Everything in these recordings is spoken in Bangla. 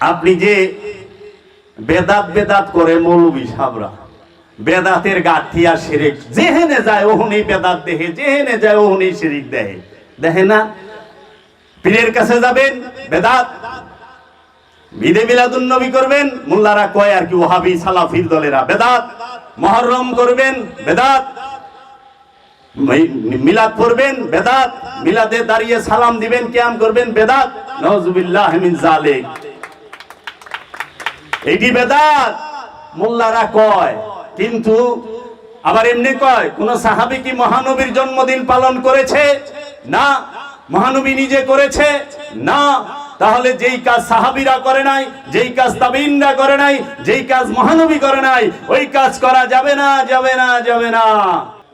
আপনি যে বেদাত বেদাত করে মৌলবি সাবরা, বেদাতের গাঠি আর শিরিক, যেহেনে যায় ওহনি বেদাত দেহে, যেহেনে যায় ওহনি শিরিক দেহে। দেখে না? পীরের কাছে যাবেন, বেদাত। বিদে মিলাদুন নবী করবেন, মোল্লারা কয় আর কি, ওহাবি সালাফির দলেরা, বেদাত। মহরম করবেন, বেদাত। মিলাদ পড়বেন, বেদাত। মিলাদে দাঁড়িয়ে সালাম দিবেন কিয়াম করবেন, বেদাত। নজুবিল্লাহ মিন জালিক এটি বেদাত। মোল্লারা কয়। কিন্তু আবার এমনি কয়, কোন সাহাবী কি মহানবীর জন্মদিন পালন করেছে? না। মহানবী নিজে করেছে? না। তাহলে যেই কাজ সাহাবিরা করে নাই, যেই কাজ তাবিনরা করে নাই, যেই কাজ মহানবী করে নাই, ওই কাজ করা যাবে না যাবে না যাবে না।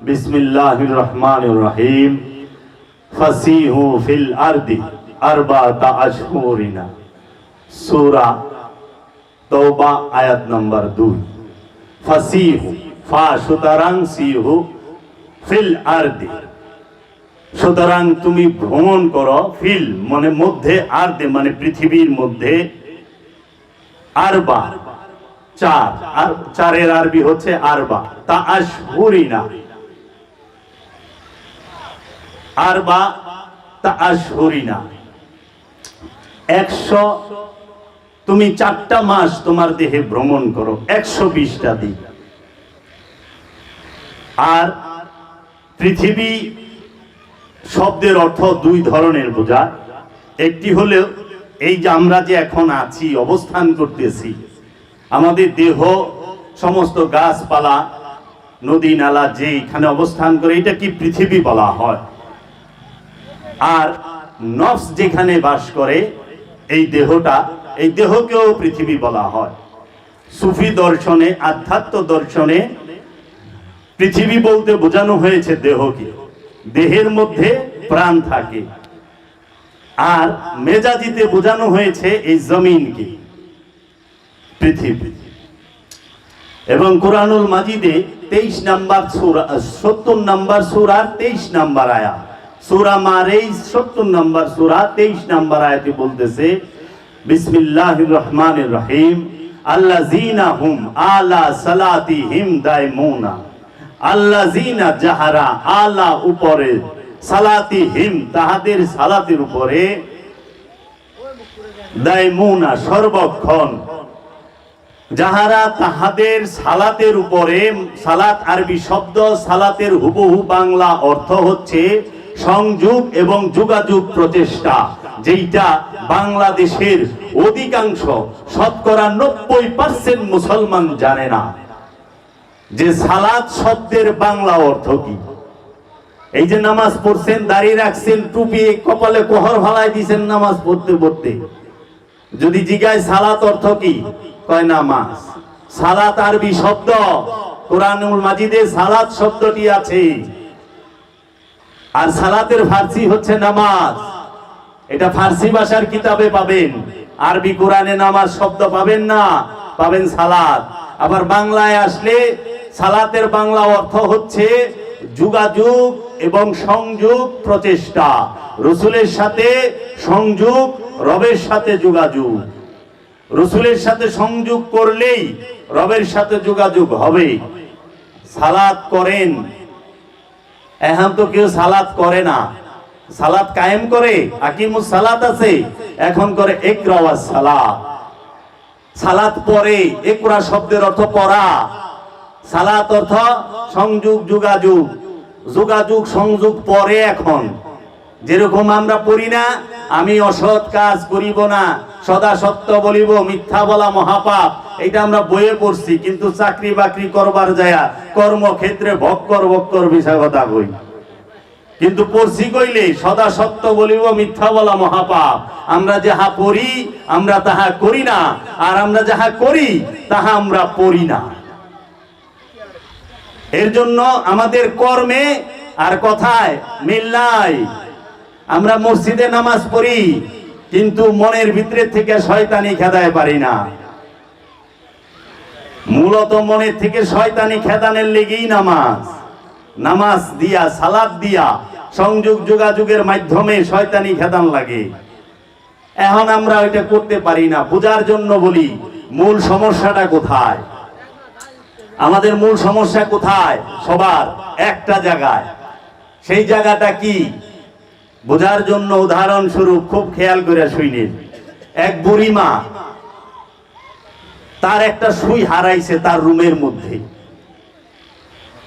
বিসমিল্লাহির রহমানির রহিম। ফাসিহু ফিল আরদি আরবাতা আশহুরিনা। সূরা তওবা আয়াত নাম্বার দুই। ফাসিহু ফা সুতরাং সিহু ফিল আরদি। সুতরাং তুমি ভ্রমণ করো ফিল মানে মধ্যে আরদে মানে পৃথিবীর মধ্যে। আরবা, চার, আর চারের আরবি হচ্ছে আরবা। তা আশহুরিনা আরবা তা আশহুরিনা একশো তুমি চারটা মাস তোমার দেহে ভ্রমণ করো, একশো বিশটা দিন। আর পৃথিবী শব্দের অর্থ দুই ধরনের বোঝা। একটি হলো এই যে আমরা যে এখন আছি, অবস্থান করতেছি, আমাদের দেহ, সমস্ত গাছপালা, নদী, নালা যে এখানে অবস্থান করে, এটা কি পৃথিবী বলা হয়? আর নফস যেখানে বাস করে, এই দেহটা এই দেহকেও পৃথিবী বলা হয়। সুফি দর্শনে, আধ্যাত্ম দর্শনে পৃথিবী বলতে বোঝানো হয়েছে দেহকে। দেহের মধ্যে প্রাণ থাকে। আর মেজাজিতে বোঝানো হয়েছে এই জমিনকে। পৃথিবী। এবং কোরআনুল মাজিদে তেইশ নাম্বার সুরা, সত্তর নাম্বার সুরার তেইশ নাম্বার আয়া সুরা মারেই সত্তর নাম্বার সুরা তেইশ নাম্বার আয়াতে বলতেছে বিসমিল্লাহ রহমান রহিম আল্লাহ জিনা হুম আলা সালাতি হিম দায়মুনা আল্লাহ জিনা যাহারা আলা উপরে সালাতি হিম তাহাদের সালাতের উপরে দায়মুনা সর্বক্ষণ। যাহারা তাহাদের সালাতের উপরে, সালাত আরবি শব্দ, সালাতের হুবহু বাংলা অর্থ হচ্ছে সংযোগ এবং যোগাযোগ প্রচেষ্টা। যেইটা বাংলাদেশের অধিকাংশ শতকরা নব্বই পার্সেন্ট মুসলমান জানে না। যে সালাদ শব্দের বাংলা অর্থ কি? এই যে নামাজ পড়ছেন, দাঁড়িয়ে রাখছেন, টুপি কপালে কোহর ভালাই দিছেন নামাজ পড়তে পড়তে। যদি জিজ্ঞায় সালাত অর্থ কি? কয় নামাজ। সালাত আরবি শব্দ। কোরআনুল মাজিদে সালাত শব্দটি আছে। আর সালাতের ফার্সি হচ্ছে নামাজ। এটা ফার্সি ভাষার কিতাবে পাবেন। আরবি কোরআনে নামাজ শব্দ পাবেন না, পাবেন সালাদ আবার বাংলায় আসলে সালাতের বাংলা অর্থ হচ্ছে যোগাযোগ এবং সংযোগ প্রচেষ্টা। রসুলের সাথে সংযোগ, রবের সাথে যোগাযোগ। রসুলের সাথে সংযোগ করলেই রবের সাথে যোগাযোগ হবে। সালাত করেন। এখন তো কেউ সালাদ করে না। সালাত কায়েম করে, আকিমুস সালাত আছে, এখন করে একরাওয়াজ সালাত। সালাত পরে একরা শব্দের অর্থ পড়া। সালাত অর্থ সংযোগ, যোগাযোগ। যোগাযোগ, সংযোগ পরে এখন। যেরকম আমরা পড়ি না, আমি অসৎ কাজ করিব না, সদা সত্য বলিব, মিথ্যা বলা মহাপাপ এটা আমরা বইয়ে পড়ছি, কিন্তু চাকরি বাকরি করবার যায়া কর্মক্ষেত্রে ভক্কর ভক্কর বিষয় কথা কই। কিন্তু পড়ছি কইলে সদা সত্য বলিব মিথ্যা বলা মহাপাপ। আমরা যাহা পড়ি, আমরা তাহা করি না। আর আমরা যাহা করি, তাহা আমরা পড়ি না। এর জন্য আমাদের কর্মে আর কথায় মিল নাই। আমরা মসজিদে নামাজ পড়ি, কিন্তু মনের ভিতরে থেকে শয়তানি খেদায় পারি না। মূলত মনের থেকে শয়তানি খেদানের লেগেই নামাজ। নামাজ দিয়া সালাদ দিয়া সংযোগ যোগাযোগের মাধ্যমে শয়তানি খেদান লাগে। এখন আমরা ওইটা করতে পারি না। বোঝার জন্য বলি, মূল সমস্যাটা কোথায়? আমাদের মূল সমস্যা কোথায়? সবার একটা জায়গায়। সেই জায়গাটা কি? বোঝার জন্য উদাহরণস্বরূপ খুব খেয়াল করে শুইলেন এক বুড়িমা, তার একটা সুই হারাইছে তার রুমের মধ্যে।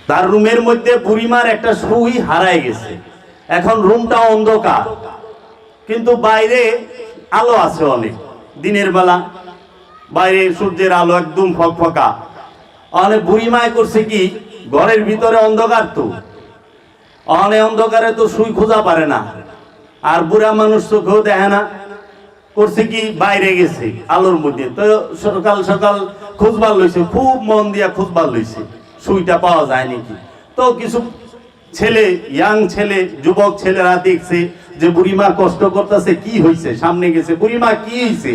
তার রুমের মধ্যে বুড়িমার একটা সুই হারাই গেছে। এখন রুমটা অন্ধকার। কিন্তু বাইরে আলো আছে অনেক। দিনের বেলা বাইরে সূর্যের আলো একদম ফকফকা। অনেক বুড়িমায় করছে কি? ঘরের ভিতরে অন্ধকার তো। অনেক অন্ধকারে তো সুই খোঁজা পারে না। আর বুড়া মানুষ চোখেও দেখে না। করছে কি? বাইরে গেছে আলোর মধ্যে। তো সকাল সকাল খুঁজবার লইছে, খুব মন দিয়া খুঁজবার লইছে। সুইটা পাওয়া যায় নাকি? তো কিছু ছেলে ইয়াং ছেলে, যুবক ছেলেরা দেখছে যে বুড়িমা কষ্ট করতেছে, কি হয়েছে সামনে গেছে, বুড়িমা, কি হয়েছে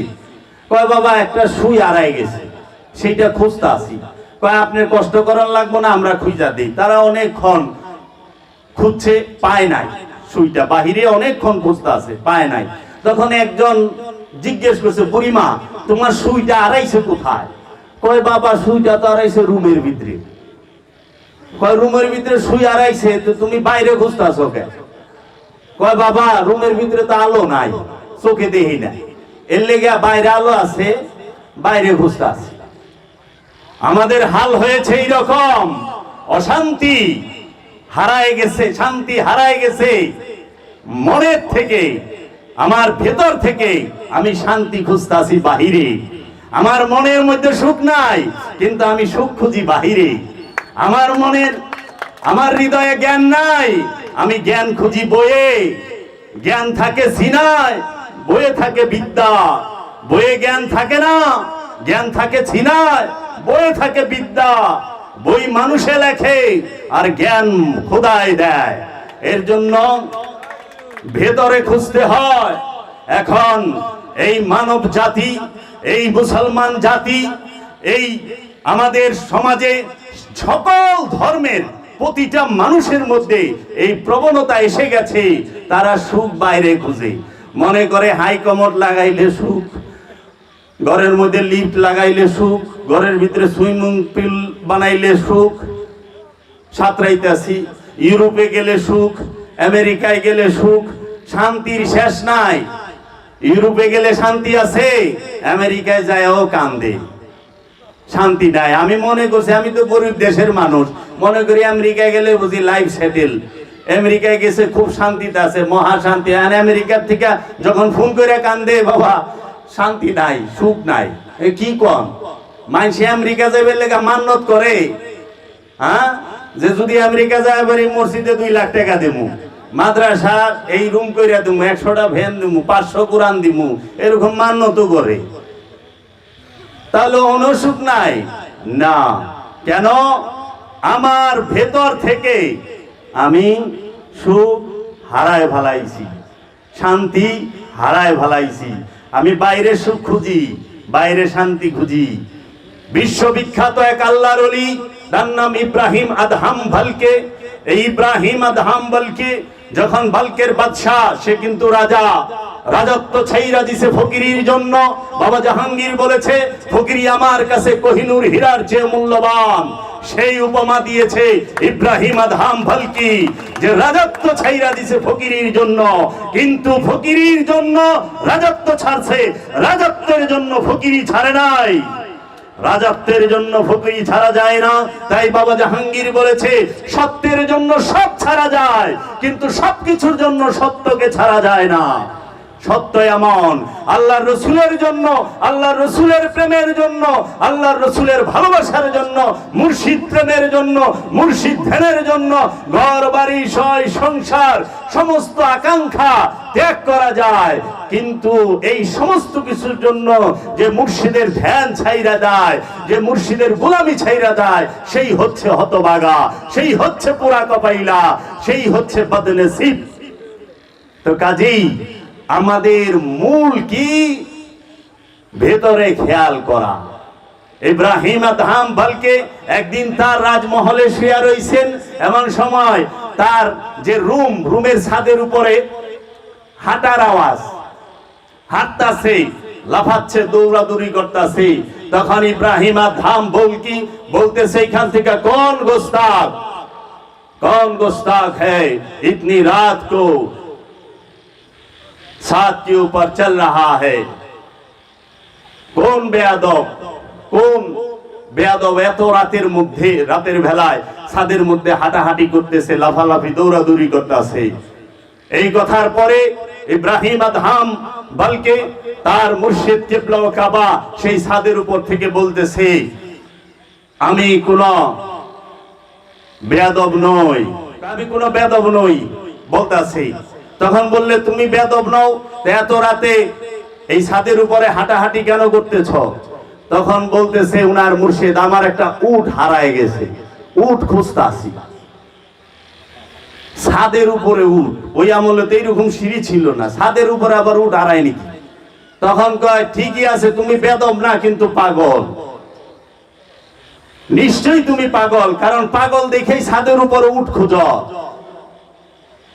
কয়, বাবা, একটা সুই আড়াই গেছে, সেইটা খুঁজতে আসি। কয়, আপনার কষ্ট করার লাগবো না, আমরা খুঁজা দিই। তারা অনেকক্ষণ খুঁজছে, পায় নাই সুইটা। বাহিরে অনেকক্ষণ খুঁজতে আছে পায় নাই। তখন একজন জিজ্ঞেস করছে, বুড়িমা, তোমার সুইটা আড়াইছে কোথায়? কয়, বাবা, সুইটা তো আড়াইছে রুমের ভিতরে। কয়, রুমের ভিতরে সুই আড়াইছে তো তুমি বাইরে খুঁজতে আসো কে কয়, বাবা, রুমের ভিতরে তো আলো নাই, চোখে দেখি না এর লেগে বাইরে আলো আছে, বাইরে খুঁজতে আছে আমাদের হাল হয়েছে এইরকম, অশান্তি হারায় গেছে, শান্তি হারায় গেছে। মনের থেকে, আমার ভেতর থেকে আমি শান্তি খুঁজতাছি বাহিরে। আমার মনের মধ্যে সুখ নাই, কিন্তু আমি সুখ খুঁজি বাহিরে। আমার মনের, আমার হৃদয়ে জ্ঞান নাই, আমি জ্ঞান খুঁজি বইয়ে। জ্ঞান থাকে সিনায় বইয়ে থাকে বিদ্যা। বইয়ে জ্ঞান থাকে না, জ্ঞান থাকে ছিনায় বইয়ে থাকে বিদ্যা। বই মানুষে লেখে আর জ্ঞান খোদায় দেয়। এর জন্য ভেতরে খুঁজতে হয়, এখন এই মানব জাতি এই মুসলমান জাতি, এই আমাদের সমাজে সকল ধর্মের প্রতিটা মানুষের মধ্যে এই প্রবণতা এসে গেছে, তারা সুখ বাইরে খুঁজে। মনে করে হাই কমট লাগাইলে সুখ, ঘরের মধ্যে লিফট লাগাইলে সুখ, ঘরের ভিতরে সুইমিং পুল বানাইলে সুখ, সাঁতরাইতেছি, ইউরোপে গেলে সুখ, আমেরিকায় গেলে সুখ, শান্তির শেষ নাই। ইউরোপে গেলে শান্তি আছে, আমেরিকায় যায়ও কান্দে। শান্তি নাই। আমি মনে করছি, আমি তো গরিব দেশের মানুষ। মনে করি আমেরিকায় গেলে বুঝি লাইফ সেটেল আমেরিকায় গেছে, খুব শান্তিতে আছে, মহা শান্তি। আর আমেরিকার থেকে যখন ফোন করে কান্দে, বাবা, শান্তি নাই, সুখ নাই। কি কম? মানসি আমেরিকা যাবে লেগা মান্নত করে। হ্যাঁ? যে যদি আমেরিকা যায় এবার এই মসজিদে দুই লাখ টাকা দেবো মাদ্রাসা এই রুম কইরা দিমু, একশোটা ভ্যান দিমু, পাঁচশো কোরআন দিমু। এরকম মান্যত করে। তাহলে অনুসুখ নাই? না। কেন? আমার ভেতর থেকে আমি সুখ হারায় ভালাইছি শান্তি হারায় ভালাইছি আমি বাইরে সুখ খুঁজি, বাইরে শান্তি খুঁজি। বিশ্ববিখ্যাত এক আল্লাহর অলি তার নাম ইব্রাহিম আদহাম ভালকে। এই ইব্রাহিম আদহাম বলকে যখন বালকের বাদশাহ, সে কিন্তু রাজা। রাজত্ব ছাইরা দিছে ফকিরির জন্য। বাবা জাহাঙ্গীর বলেছে, ফকিরি আমার কাছে কোহিনুর হীরার চেয়ে মূল্যবান। সেই উপমা দিয়েছে ইব্রাহিম আদহাম ভালকি, যে রাজত্ব ছাইরা দিছে ফকিরির জন্য। কিন্তু ফকিরির জন্য রাজত্ব ছাড়ছে। রাজত্বের জন্য ফকিরি ছাড়ে নাই। রাজত্বের জন্য ফকি ছাড়া যায় না। তাই বাবা জাহাঙ্গীর বলেছে, সত্যের জন্য সব ছাড়া যায়, কিন্তু সবকিছুর জন্য সত্যকে ছাড়া যায় না। সত্য এমন। আল্লাহ রসুলের জন্য, আল্লাহর রসুলের প্রেমের জন্য, আল্লাহর রসুলের ভালোবাসার জন্য, মুর্শিদ প্রেমের জন্য, মুর্শিদ ধ্যানের জন্য ঘর, বাড়ি, সয়, সংসার, সমস্ত আকাঙ্ক্ষা ত্যাগ করা যায়। কিন্তু এই সমস্ত কিছুর জন্য যে মুর্শিদের ধ্যান ছাইরা যায় যে মুর্শিদের গোলামি ছাইরা দেয়, সেই হচ্ছে হতবাগা, সেই হচ্ছে পুরা কপাইলা, সেই হচ্ছে বদনসিব। তো কাজেই আমাদের মূল কি? ভেতরে খেয়াল করা। ইব্রাহিম আদহাম বলকে একদিন তার রাজমহলে শুয়া রয়েছেন এমন সময় তার যে রুম, রুমের ছাদের উপরে হাঁটার আওয়াজ। হাঁটতাছে, লাফাচ্ছে, দৌড়াদৌড়ি করতেছে। তখন ইব্রাহিম আদহাম বলকি বলতেছে এখান থেকে কোন গোস্তাক কোন গোস্তাক হ্যাঁ ইতনি রাত কো साथ के ऊपर चल रहा है কোন বেয়াদব কোন বেয়াদব এত রাতের মধ্যে রাতের বেলায় ছাদের মধ্যে হাঁটাহাঁটি করতেছে লাফালাফি দৌড়াদৌড়ি করতেছে এই কথার পরে ইব্রাহিম আদহাম বলকে তার মুর্শিদ কেবলা ও কাবা সেই ছাদের উপর থেকে বলতেছে আমি কোন বেয়াদব নই আমি কোনো বেদব নই বলতাছি তখন বললে, তুমি বেদব নও, এত রাতে এই ছাদের উপরে হাঁটাহাঁটি কেন করতেছ? তখন বলতেছে উনার মুর্শিদ, আমার একটা উট হারায় গেছে, উট খুঁজতাছি ছাদের উপরে উট, ওই আমলে তো এইরকম সিঁড়ি ছিল না, ছাদের উপরে আবার উট হারায় নাকি? তখন কয়, ঠিকই আছে, তুমি বেদব না, কিন্তু পাগল। নিশ্চয়ই তুমি পাগল, কারণ পাগল দেখেই ছাদের উপরে উঠ খুঁজ।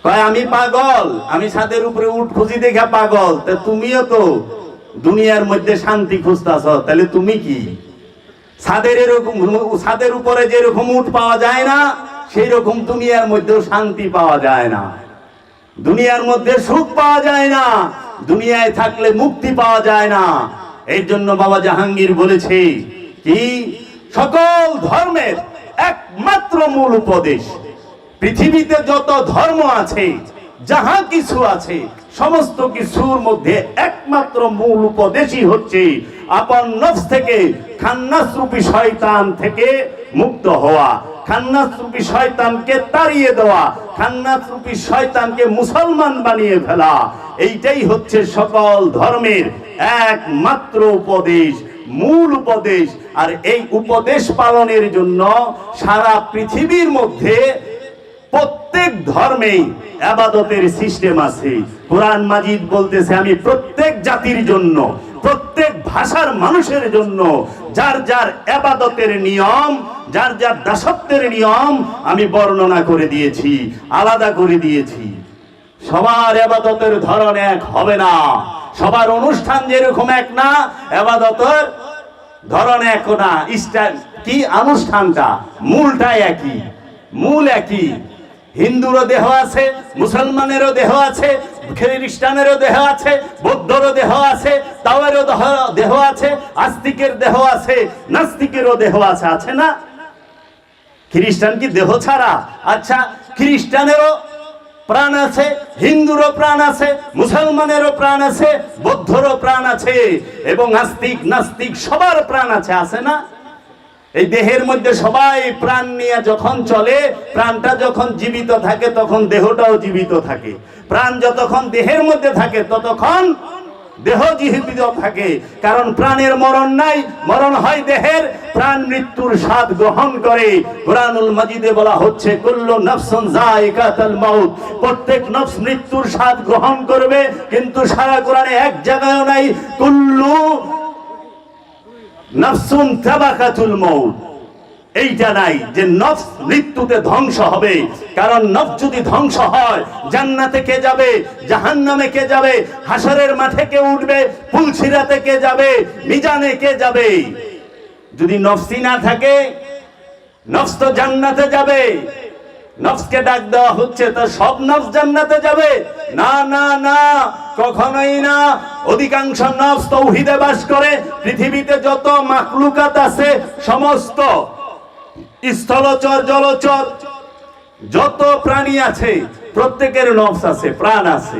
কয়, আমি পাগল, আমি ছাদের উপরে উঠ খুঁজি দেখে পাগল। তা তুমিও তো দুনিয়ার মধ্যে শান্তি খুঁজতাছ, তাহলে তুমি কি? ছাদের এরকম, ছাদের উপরে যেরকম উঠ পাওয়া যায় না সেই রকম দুনিয়ার মধ্যেও শান্তি পাওয়া যায় না। দুনিয়ার মধ্যে সুখ পাওয়া যায় না, দুনিয়ায় থাকলে মুক্তি পাওয়া যায় না। এর জন্য বাবা জাহাঙ্গীর বলেছে কি, সকল ধর্মের একমাত্র মূল উপদেশ পৃথিবীতে যত ধর্ম আছে, যাহা কিছু আছে, সমস্ত কিছুর মধ্যে একমাত্র মূল উপদেশই হচ্ছে আপন নফস থেকে খান্নাস রূপী শয়তান থেকে মুক্ত হওয়া। খান্নাস রূপী শয়তানকে তাড়িয়ে দেওয়া খান্নাস রূপী শয়তানকে মুসলমান বানিয়ে ফেলা, এইটাই হচ্ছে সকল ধর্মের একমাত্র উপদেশ, মূল উপদেশ। আর এই উপদেশ পালনের জন্য সারা পৃথিবীর মধ্যে প্রত্যেক ধর্মেই আবাদতের সিস্টেম আছে। কোরআন মাজিদ বলতেছে, আমি প্রত্যেক জাতির জন্য, প্রত্যেক ভাষার মানুষের জন্য, যার যার আবাদতের নিয়ম, যার যার দাসত্বের নিয়ম, আমি বর্ণনা করে দিয়েছি, আলাদা করে দিয়েছি। সবার আবাদতের ধরন এক হবে না। সবার অনুষ্ঠান যেরকম এক না, আবাদতের ধরন এক না। ইস্টার কি অনুষ্ঠানটা মূলটা একই, মূল একই। হিন্দুরও দেহ আছে, মুসলমানেরও দেহ আছে, খ্রিস্টানেরও দেহ আছে, বৌদ্ধরও দেহ আছে, তাওয়ারও দেহ- আছে, আস্তিকের দেহ আছে, নাস্তিকেরও দেহ আছে আছে না? খ্রিস্টান কি দেহ ছাড়া? আচ্ছা খ্রিস্টানেরও প্রাণ আছে, হিন্দুরও প্রাণ আছে, মুসলমানেরও প্রাণ আছে, বৌদ্ধরও প্রাণ আছে, এবং আস্তিক, নাস্তিক সবার প্রাণ আছে আছে না? এই দেহের মধ্যে সবাই প্রাণ নিয়ে যখন চলে, প্রাণটা যখন জীবিত থাকে, তখন দেহটাও জীবিত থাকে। প্রাণ যতক্ষণ দেহের মধ্যে থাকে, ততক্ষণ দেহ জীবিত থাকে। কারণ প্রাণের মরণ নাই, মরণ হয় দেহের। প্রাণ মৃত্যুর স্বাদ গ্রহণ করে। কোরআনুল মাজিদে বলা হচ্ছে, কুল্লু নাফসুন যায়িকাতুল মাউত। প্রত্যেক নফস মৃত্যুর স্বাদ গ্রহণ করবে, কিন্তু সারা কোরআনে এক জায়গায়ও নাই, কুল্লু নফসুন তাবাকাতুল মউত। এইটা নাই যে নফস মৃত্যুতে ধ্বংস হবে। কারণ নফস যদি ধ্বংস হয়, জান্নাতে কে যাবে? জাহান্নামে কে যাবে? হাসরের মাঠে কে উঠবে? পুলসিরাতে কে যাবে? মিজানে কে যাবে? যদি নফসি না থাকে, নফস তো জান্নাতে যাবে। নফসকে ডাক দেওয়া হচ্ছে, তা সব নফস জান্নাতে যাবে। না না না, কখনোই না। অধিকাংশ নফস তৌহিদে বাস করে, পৃথিবীতে যত মাকলুকাত আছে, সমস্ত স্থলচর, জলচর, যত প্রাণী আছে, প্রত্যেকের নফস আছে, প্রাণ আছে।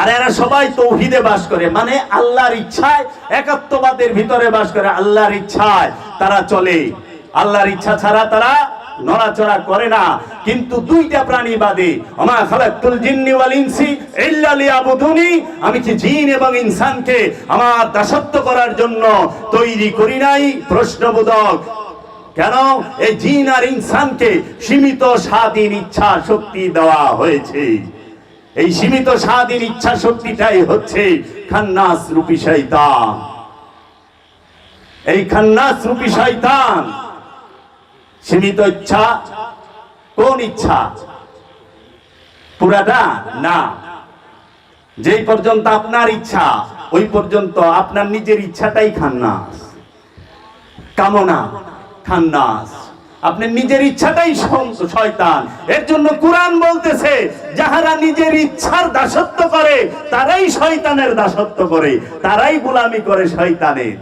আর এরা সবাই তৌহিদে বাস করে মানে আল্লাহর ইচ্ছায়, একাত্মবাদের ভিতরে বাস করে, আল্লাহর ইচ্ছায় তারা চলে। আল্লাহর ইচ্ছা ছাড়া তারা নড়াচড়া করে না, কিন্তু দুইটা প্রাণী বাদে আমা খালাকুল জিন্নি ওয়াল ইনসি ইল্লা লিয়াবুদুনি আমি কি জিন এবং ইনসানকে আমার দাসত্ব করার জন্য তৈরি করি নাই? প্রশ্নবোধক, কেন এই জিন আর ইনসানকে সীমিত স্বাধীন ইচ্ছা শক্তি দেওয়া হয়েছে? এই সীমিত স্বাধীন ইচ্ছা শক্তিটাই হচ্ছে খান্নাস রূপী শয়তান। এই খান্নাস রূপী শয়তান সীমিত ইচ্ছা, কোন ইচ্ছা? পুরাটা না। যেই পর্যন্ত আপনার ইচ্ছা, ওই পর্যন্ত আপনার নিজের ইচ্ছাটাই খান্নাস। কামনা খান্নাস। আপনি নিজের ইচ্ছাটাই শয়তান। এর জন্য কোরআন বলতেছে, যাহারা নিজের ইচ্ছার দাসত্ব করে, তারাই শয়তানের দাসত্ব করে, তারাই গোলামি করে শয়তানের।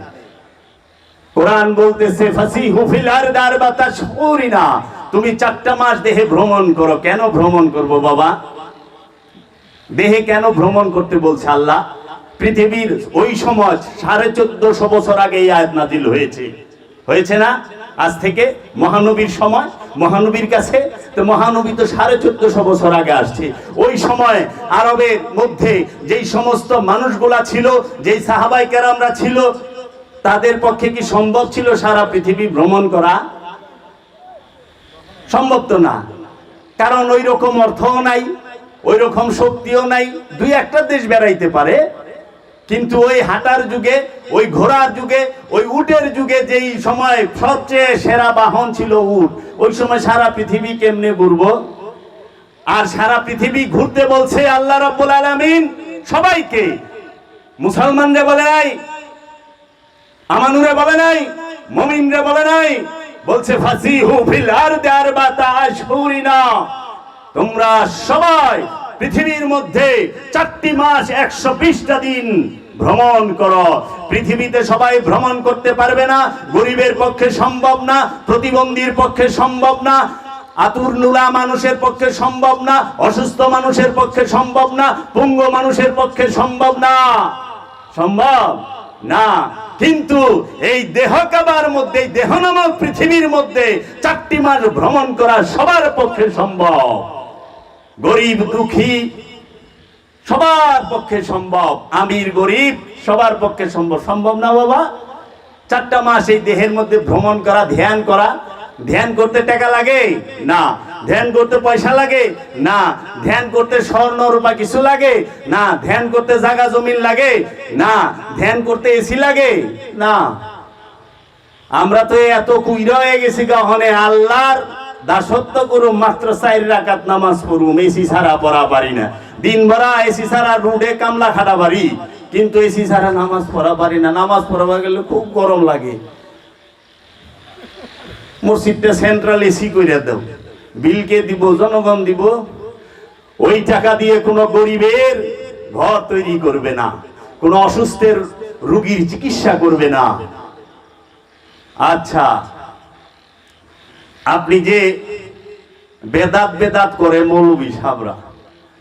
কোরআন বলতেছে, ফাসিহু ফিল আরদার বাতাস না তুমি চারটা মাস দেহে ভ্রমণ করো। কেন ভ্রমণ করব বাবা? দেহে কেন ভ্রমণ করতে বলছে আল্লাহ? পৃথিবীর ওই সময় সাড়ে চোদ্দশো বছর আগে এই আয়াত নাজিল হয়েছে। হয়েছে না? আজ থেকে মহানবীর সময়, মহানবীর কাছে, তো মহানবী তো সাড়ে চোদ্দশো বছর আগে আসছে। ওই সময় আরবের মধ্যে যেই সমস্ত মানুষগুলা ছিল, যেই সাহাবাই কেরামরা ছিল তাদের পক্ষে কি সম্ভব ছিল সারা পৃথিবী ভ্রমণ করা? সম্ভব তো না। কারণ ওই রকম অর্থও নাই ওই রকম শক্তিও নাই, দুই একটা দেশ বেড়াইতে পারে। কিন্তু ওই হাঁটার যুগে, ওই ঘোড়ার যুগে, ওই উটের যুগে যেই সময় সবচেয়ে সেরা বাহন ছিল উট, ওই সময় সারা পৃথিবী কেমনে ঘুরবো? আর সারা পৃথিবী ঘুরতে বলছে আল্লাহ রাব্বুল আলামিন সবাইকে। মুসলমানরে বলে আমানুরে বলে নাই, মমিনরে বলে নাই, বলছে, ফাসিহু ফিল আরদি আরবাতা আশহুরিনা। তোমরা সবাই পৃথিবীর মধ্যে চারটি মাস একশো বিশটা দিন ভ্রমণ করো। পৃথিবীতে সবাই ভ্রমণ করতে পারবে না, গরিবের পক্ষে সম্ভব না, প্রতিবন্ধীর পক্ষে সম্ভব না, আতুর নুলা মানুষের পক্ষে সম্ভব না, অসুস্থ মানুষের পক্ষে সম্ভব না, পুঙ্গ মানুষের পক্ষে সম্ভব না। সম্ভব? না, কিন্তু এই দেহ কাবার মধ্যে দেহ নামক পৃথিবীর মধ্যে চারটি মাস ভ্রমণ করা সবার পক্ষে সম্ভব। গরিব, দুঃখী সবার পক্ষে সম্ভব। আমির, গরিব সবার পক্ষে সম্ভব। সম্ভব না বাবা? চারটা মাস এই দেহের মধ্যে ভ্রমণ করা, ধ্যান করা ধ্যান করতে টাকা লাগে? না। ধ্যান করতে পয়সা লাগে? না। ধ্যান করতে স্বর্ণ রূপা কিছু লাগে? না। ধ্যান করতে জাগা জমিন লাগে? না। ধ্যান করতে এসি লাগে? না। আমরা তো এত কুইরা হয়ে গেছি কখনে আল্লাহর দাসত্ব করুম, মাত্র চার রাকাত নামাজ পড়ুম। এসি ছাড়া পড়া পারি না। দিন ভরা এসি ছাড়া রুডে কামলা খাটা পারি। কিন্তু এসি ছাড়া নামাজ পড়া পারি না। নামাজ পড়াবার গেলে খুব গরম লাগে। মসজিদটা সেন্ট্রাল এসি করে দাও। বিলকে দিব, জনগণ দিব। ওই টাকা দিয়ে কোনো গরিবের ঘর তৈরি করবে না। কোনো অসুস্থের রুগীর চিকিৎসা করবে না। আচ্ছা আপনি যে বেদাত বেদাত করে মৌলবী সাবরা,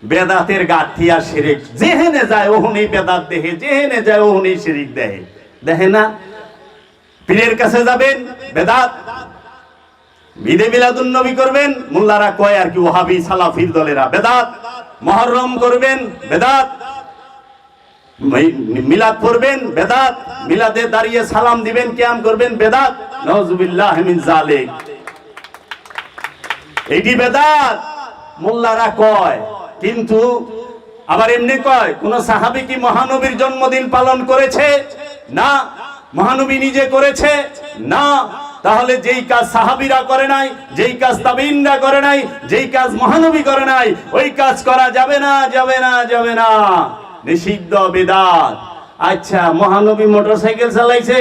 বেদাতের গাঠি আর শিরিক, যেহেনে যায় ওহনি বেদাত দেহে, যেহেনে যায় ওহনি শিরিক দেহে। দেখে না? পীরের কাছে যাবেন, বেদাত বিদে মিলাদুন নবী করবেন, মোল্লারা কয় আর কি, ওহাবি, সালাফির দলেরা, বেদাত, মহরম করবেন, বেদাত। মিলাদ পড়বেন, বেদাত। মিলাদে দাঁড়িয়ে সালাম দিবেন, কিয়াম করবেন, বেদাত। নওজুবিল্লাহ মিন জালিক। এটি বেদাত, মোল্লারা কয়। কিন্তু আবার এমনি কয়, কোন সাহাবী কি মহানবীর জন্মদিন পালন করেছে? না। মহানবী নিজে করেছে? না। তাহলে যেই কাজ সাহাবিরা করে নাই, যেই কাজ তাবিনরা করে নাই, যেই কাজ মহানবী করে নাই, ওই কাজ করা যাবে না যাবে না যাবে না। নিষিদ্ধ বেদাত। আচ্ছা মহানবী মোটরসাইকেল চালাইছে?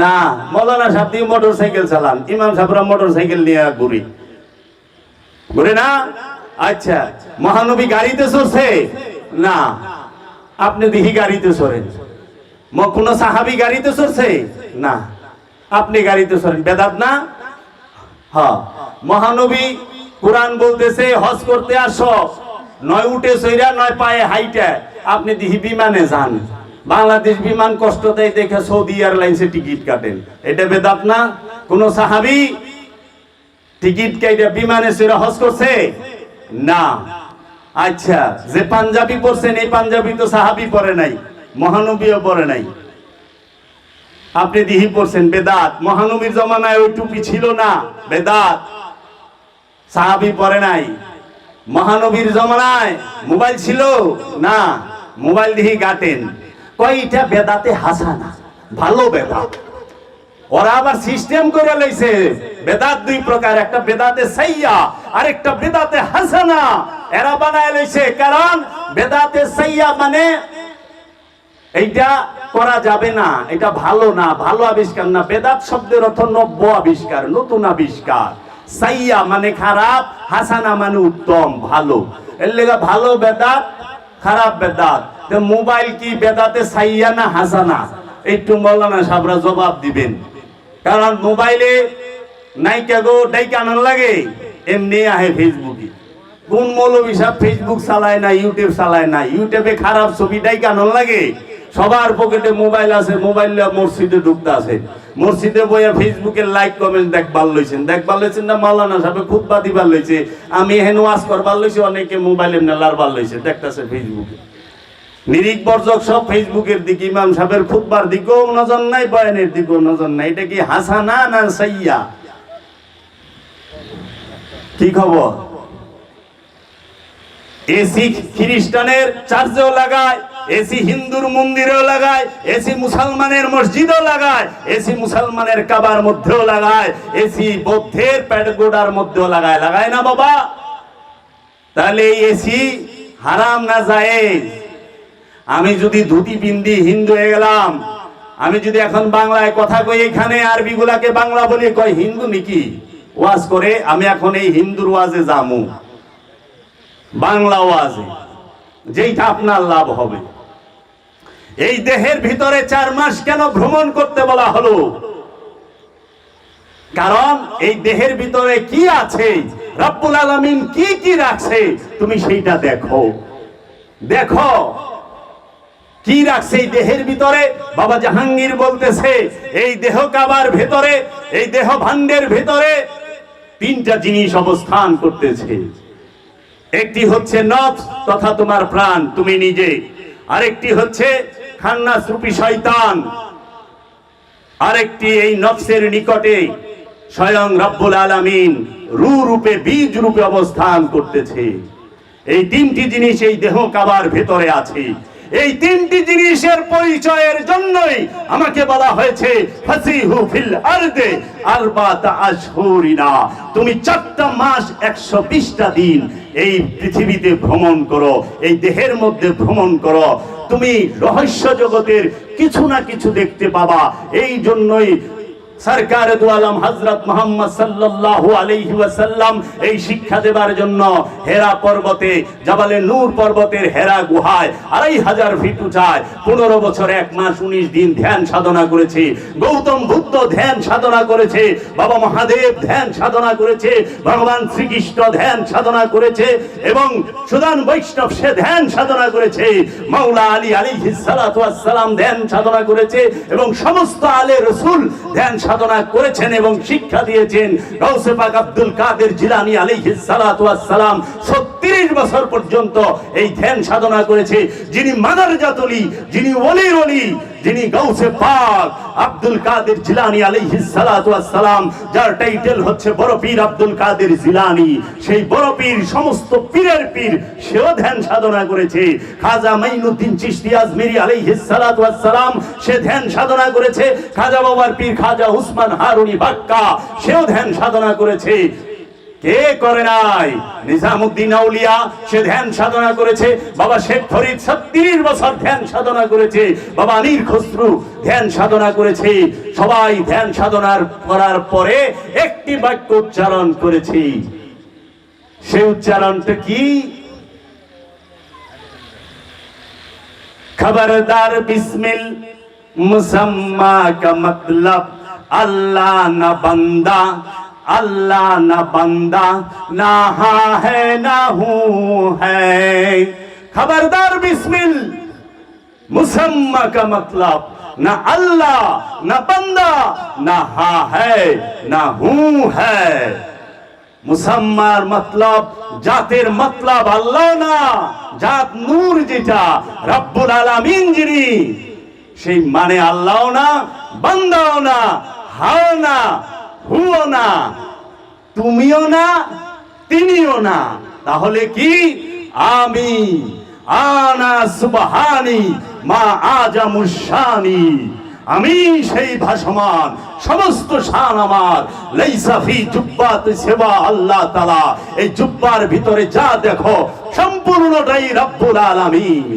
না, মৌলানা সাহেব দিয়ে মোটরসাইকেল চালান, ইমাম সাহেবরা মোটরসাইকেল নিয়ে ঘুরি। ঘুরে না? আচ্ছা মহানবী গাড়িতে চড়ছে? না। আপনি দেখি গাড়িতে চড়েন। কোন সাহাবি গাড়িতে চড়ছে? না। আপনি গাড়িতে চড়েন বেদাত না? হ্যাঁ। মহানবী কোরআন বলতেছে, হজ করতে আসো, নয় উঠে সইরা নয় পায়ে হাইটা। আপনি দিহি বিমানে যান। বাংলাদেশ বিমান কষ্ট দেয় দেখে সৌদি এয়ারলাইন্সে টিকিট কাটেন। এটা বেদাত না? কোন সাহাবি টিকিট কাইটা বিমানে সেরা হজ করছে? না। আচ্ছা যে পাঞ্জাবি পরছেন, এই পাঞ্জাবি তো সাহাবি পরে নাই, মহানবীও পরে নাই। আপনি দিহি পড়ছেন, বেদাত। মহানবীর জমানায় ওই টুপি ছিল না। বেদাত। সাহাবি পরে নাই। মহানবীর জমানায় মোবাইল ছিল? না। মোবাইল দিহি গাটেন। কয়টা বেদাতে হাসানা? ভালো বেদাত ওরা আবার সিস্টেম করে লইছে। বেদাত দুই প্রকার, একটা বেদাতে সাইয়া আর একটা বেদাতে হাসানা। এরা বানায় লইছে। কারণ বেদাতে সাইয়া মানে এইটা করা যাবে না, এটা ভালো না, ভালো আবিষ্কার না। বেদাত শব্দের অর্থ নব্য আবিষ্কার, নতুন আবিষ্কার। সাইয়া মানে খারাপ, হাসানা মানে উত্তম, ভালো। এর লেগে ভালো বেদাত, খারাপ বেদাত। মোবাইল কি বেদাতে সাইয়া না হাসানা? একটু মৌলানা সাবরা জবাব দিবেন। কারণ মোবাইলে নাইকা গো ডাইকা আনার লাগে, এমনি আহে ফেসবুকে কোন মৌলবী সাহেব ফেসবুক চালায় না ইউটিউব চালায় না ইউটিউবে খারাপ ছবি ডাইকা আনার লাগে সবার পকেটে মোবাইল আছে, মোবাইল মসজিদে ঢুকতে আছে। মসজিদে বইয়া ফেসবুকে লাইক কমেন্ট দেখবার লইছেন। দেখবার লইছেন না মাওলানা সাহেব খুতবা দিবার লইছে। আমি হেন ওয়াজ করবার লইছি, অনেকে মোবাইলে এমনি লারবার লইছে। দেখতেছে ফেসবুকে নিরিক বর্জক সব ফেসবুকের দিকে, ইমাম সাহেবের খুতবার দিকেও নজর নাই, বয়ানের দিকেও নজর নাই। এটা কি হাসানা না সাইয়া? কি খবর? এসি খ্রিস্টানের চার্জেও লাগায় এসি হিন্দুর মন্দিরেও লাগায়, এসি মুসলমানের মসজিদও লাগায়, এসি মুসলমানের কাবার মধ্যেও লাগায়, এসি বৌদ্ধের প্যাডগোডার মধ্যেও লাগায়। লাগায় না বাবা? তাহলে এই এসি হারাম না যায় আমি যদি ধুতি পিন্দি হিন্দু হয়ে গেলাম, আমি যদি এখন বাংলায় কথা কই, এখানে আরবি গুলাকে বাংলা বলি কয়, হিন্দু নাকি? ওয়াজ করে, আমি এখন এই হিন্দুর ওয়াজে জামু বাংলা ওয়াজে। যেইটা আপনার লাভ হবে। এই দেহের ভিতরে চার মাস কেন ভ্রমণ করতে বলা হলো? কারণ এই দেহের ভিতরে কি আছে? রব্বুল আলামিন কি কি রাখছে? তুমি সেইটা দেখো। দেখো। কি রাখছে এই দেহের ভিতরে? বাবা জাহাঙ্গীর বলতেছে, এই দেহ কাবার ভেতরে, এই দেহ ভান্ডের ভেতরে তিনটা জিনিস অবস্থান করতেছে। একটি হচ্ছে নফস তথা তোমার প্রাণ, তুমি নিজে। আরেকটি হচ্ছে খান্নাস রূপী শয়তান। আরেকটি এই নফসের নিকটে স্বয়ং রব্বুল আলামিন রু রূপে, বীজ রূপে অবস্থান করতেছে। এই তিনটি জিনিস এই দেহ কাবার ভেতরে আছে। এই তিনটি জিনিসের পরিচয়ের জন্যই আমাকে বলা হয়েছে, ফাসিহু ফিল আরদে তুমি চারটা মাস একশো বিশটা দিন এই পৃথিবীতে ভ্রমণ করো, এই দেহের মধ্যে ভ্রমণ করো। তুমি রহস্য জগতের কিছু না কিছু দেখতে পাবা। এই জন্যই সরকার দু আলম হজরত মোহাম্মদ সাল্লাল্লাহু আলাইহি ওয়াসাল্লাম এই শিক্ষা দেবার জন্য হেরা পর্বতে, জাবালে নূর পর্বতের হেরা গুহায় আড়াই হাজার ফিট উঁচায়, পনেরো বছর, এক মাস, উনিশ দিন ধ্যান সাধনা করেছে, গৌতম বুদ্ধ ধ্যান সাধনা করেছে, বাবা মহাদেব ধ্যান সাধনা করেছে, ভগবান শ্রীকৃষ্ণ ধ্যান সাধনা করেছে এবং সুদান বৈষ্ণব সে ধ্যান সাধনা করেছে, মাওলা আলী ওয়াস সালাম ধ্যান সাধনা করেছে এবং সমস্ত আলে রসুল ধ্যান সাধনা করেছেন এবং শিক্ষা দিয়েছেন রৌসেফাক আব্দুল কাদের জিলানি আলী সালাম 36 বছর পর্যন্ত এই ধ্যান সাধনা করেছে। যিনি মাদার জাতলি, যিনি অলির ওলি যিনি গাউসে পাক আব্দুল কাদের জিলানী আলাইহিস সালাতু ওয়াস সালাম যার টাইটেল হচ্ছে বড় পীর আব্দুল কাদের জিলানী। সেই বড় পীর, সমস্ত পীরের পীর, সেও ধ্যান সাধনা করেছে। খাজা মাইনুদ্দিন চিশতি আজমেরি আলাইহিস সালাতু ওয়াস সালাম সে ধ্যান সাধনা করেছে। খাজা বাবার পীর খাজা উসমান হারুনি বাক্কা, সেও ধ্যান সাধনা করেছে। করে নাই। নিজামুদ্দিন আউলিয়া সে ধ্যান সাধনা করেছে। বাবা শেখ ফরিদ ছত্রিশ বছর ধ্যান সাধনা করেছে। বাবা আনির খসরু ধ্যান সাধনা করেছে। সবাই ধ্যান সাধনার করার পরে একটি বাক্য উচ্চারণ করেছি। সে উচ্চারণটা কি? খবরদার বিসমিল কা মতলব, আল্লাহ না বান্দা। আল্লাহ না বান্দা, না হা হে না হু হে। খবরদার বিসমিল, মুসম্মা কা মতলব। না আল্লাহ, না বান্দা, না হা হে না হু হে। মুসাম্মার মতলব, জাতের মতলব আল্লাহ না, জাত নূর যেটা, রব্বুল আলামিন যিনি, সেই মানে আল্লাহ না, বান্দাও না, হাও না। হুও না, তুমিও না, তিনিও না। তাহলে কি? আমি, আনা সুবহানি, মা আজামুশানি আমি সেই ভাসমান, সমস্ত শান আমার। লাইসাফি জুব্বাত সেবা আল্লাহ তালা এই জুব্বার ভিতরে যা দেখো, সম্পূর্ণটাই রব্বুল আলামিন।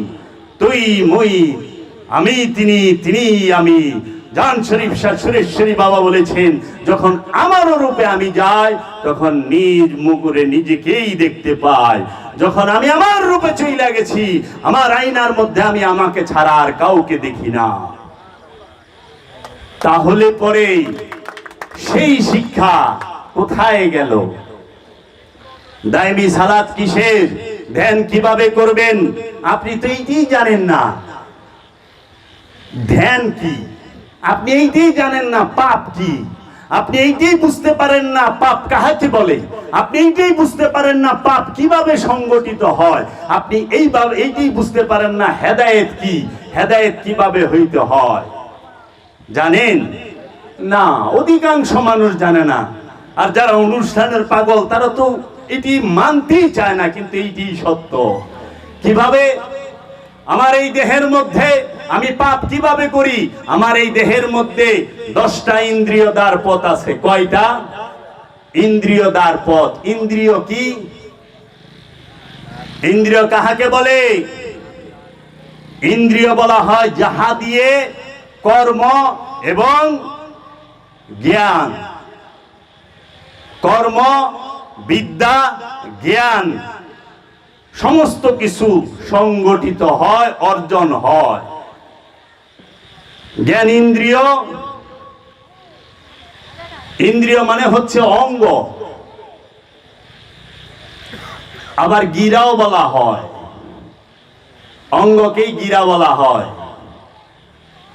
তুই মই, আমি, তিনি তিনি, আমি। জান শরীফ শাহ সুরেশ্বরী বাবা বলেছেন, যখন আমারও রূপে আমি যাই, তখন নিজ মুকুরে নিজেকেই দেখতে পাই। যখন আমি আমার রূপে চইলা গেছি, আমার আয়নার মধ্যে আমি আমাকে ছাড়া আর কাউকে দেখি না। তাহলে পরে সেই শিক্ষা কোথায় গেল? দায়মি সালাত কিসের? ধ্যান কীভাবে করবেন? আপনি তো এইটাই জানেন না। ধ্যান কি? আপনি এইটাই জানেন না পাপ কি? আপনি এইটাই বুঝতে পারেন না পাপ কাহাকে বলে? আপনি এইটাই বুঝতে পারেন না পাপ কীভাবে সংগঠিত হয়? আপনি এইভাবে এইটাই বুঝতে পারেন না হেদায়েত কি? হেদায়েত কীভাবে হইতে হয়? জানেন? না, অধিকাংশ মানুষ জানে না। আর যারা অনুষ্ঠানের পাগল, তারা তো এটি মানতেই চায় না, কিন্তু এইটি সত্য। কীভাবে? আমার এই দেহের মধ্যে আমি পাপ কীভাবে করি? আমার এই দেহের মধ্যে দশটা ইন্দ্রিয় দ্বার পথ আছে। কয়টা? ইন্দ্রিয় দ্বার পথ। ইন্দ্রিয় কি? ইন্দ্রিয় কাহাকে বলে? ইন্দ্রিয় বলা হয় যাহা দিয়ে কর্ম এবং জ্ঞান। কর্ম, বিদ্যা, জ্ঞান। সমস্ত কিছু সংগঠিত হয়, অর্জন হয়। জ্ঞান ইন্দ্রিয় ইন্দ্রিয় মানে হচ্ছে অঙ্গ। আবার গিরাও বলা হয়। অঙ্গকেই গিরা বলা হয়।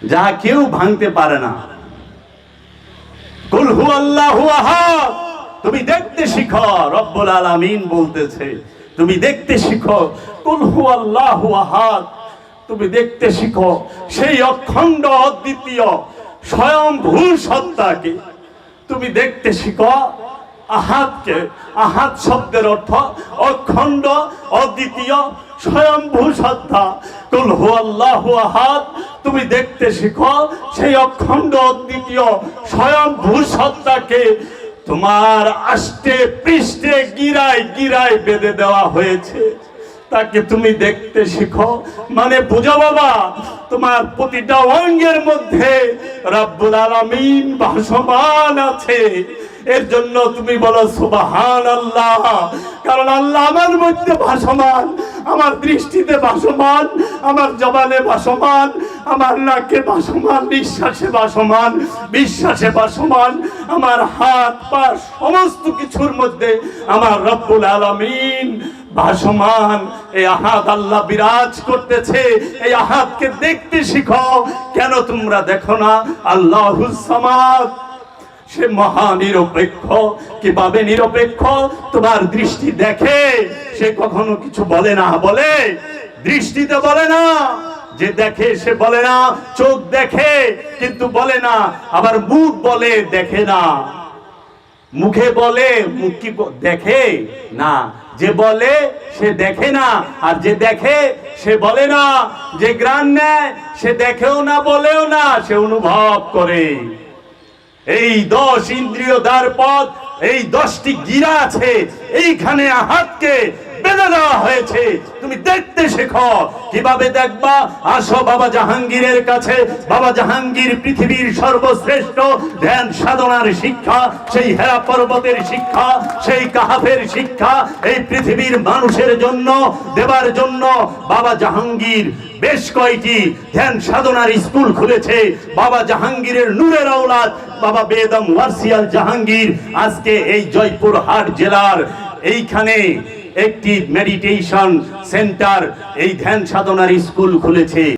যাহা কেউ ভাঙতে পারে না। কুল হু আল্লাহু তুমি দেখতে শিখো, রব্বুল আলামিন বলতেছে। তুমি দেখতে শিখো, কুল হু আল্লাহু আহাদ। তুমি দেখতে শিখো। সেই অখণ্ড অদ্বিতীয় স্বয়ং ভূ সত্তাকে তুমি দেখতে শিখো। আহাতকে, আহাত শব্দের অর্থ অখণ্ড, অদ্বিতীয় স্বয়ংভূ সত্তা কুল হু আল্লাহু আহাদ, তুমি দেখতে শিখো। সেই অখণ্ড, অদ্বিতীয় স্বয়ংভূ সত্তাকে তোমার আষ্টে পৃষ্ঠে গিরায় গিরায় বেঁধে দেওয়া হয়েছে। তাকে তুমি দেখতে শিখো। মানে বুঝো বাবা, তোমার প্রতিটা অঙ্গের মধ্যে রাব্বুল আলামিন ভাসমান আছে। এর জন্য তুমি বলো সুবাহান আল্লাহ কারণ আল্লাহ আমার মধ্যে ভাসমান, আমার দৃষ্টিতে ভাসমান, আমার জবানে ভাসমান, আমার নাকে ভাসমান, নিঃশ্বাসে ভাসমান, বিশ্বাসে ভাসমান, আমার হাত, পা সমস্ত কিছুর মধ্যে আমার রব্বুল আলামিন ভাসমান। এই আহাত আল্লাহ বিরাজ করতেছে, এই আহাতকে দেখতে শিখো। কেন তোমরা দেখো না? আল্লাহ সামাদ। সে মহা নিরপেক্ষ, কীভাবে নিরপেক্ষ? তোমার দৃষ্টি দেখে। সে কখনো কিছু বলে না, বলে। দৃষ্টিতে বলে না। যে দেখে, সে বলে না। চোখ দেখে, কিন্তু বলে না। আবার মুখ বলে, দেখে না। মুখে বলে, মুখ কি দেখে? না। যে বলে, সে দেখে না। আর যে দেখে, সে বলে না। যে গ্রান নেয়, সে দেখেও না, বলেও না। সে অনুভব করে। এই দশ ইন্দ্রিয় দ্বার পথ এই দশটি গিরা আছে এইখানে হাতকে বেঁধে দেওয়া হয়েছে। তুমি দেখতে শেখো। কীভাবে দেখবা? আসো বাবা জাহাঙ্গীরের কাছে। বাবা জাহাঙ্গীর পৃথিবীর সর্বশ্রেষ্ঠ ধ্যান সাধনার শিক্ষা, সেই হেরা পর্বতের শিক্ষা, সেই কাহাফের শিক্ষা, এই পৃথিবীর মানুষের জন্য, দেবার জন্য বাবা জাহাঙ্গীর বেশ কয়টি ধ্যান সাধনার স্কুল খুলেছে। বাবা জাহাঙ্গীরের নূরের আওলাদ, বাবা বেদম ওয়ারসিয়াল জাহাঙ্গীর, আজকে এই জয়পুর হাট জেলার এইখানে একটি মেডিটেশন সেন্টার এই ধ্যান সাধনার স্কুল খুলেছে।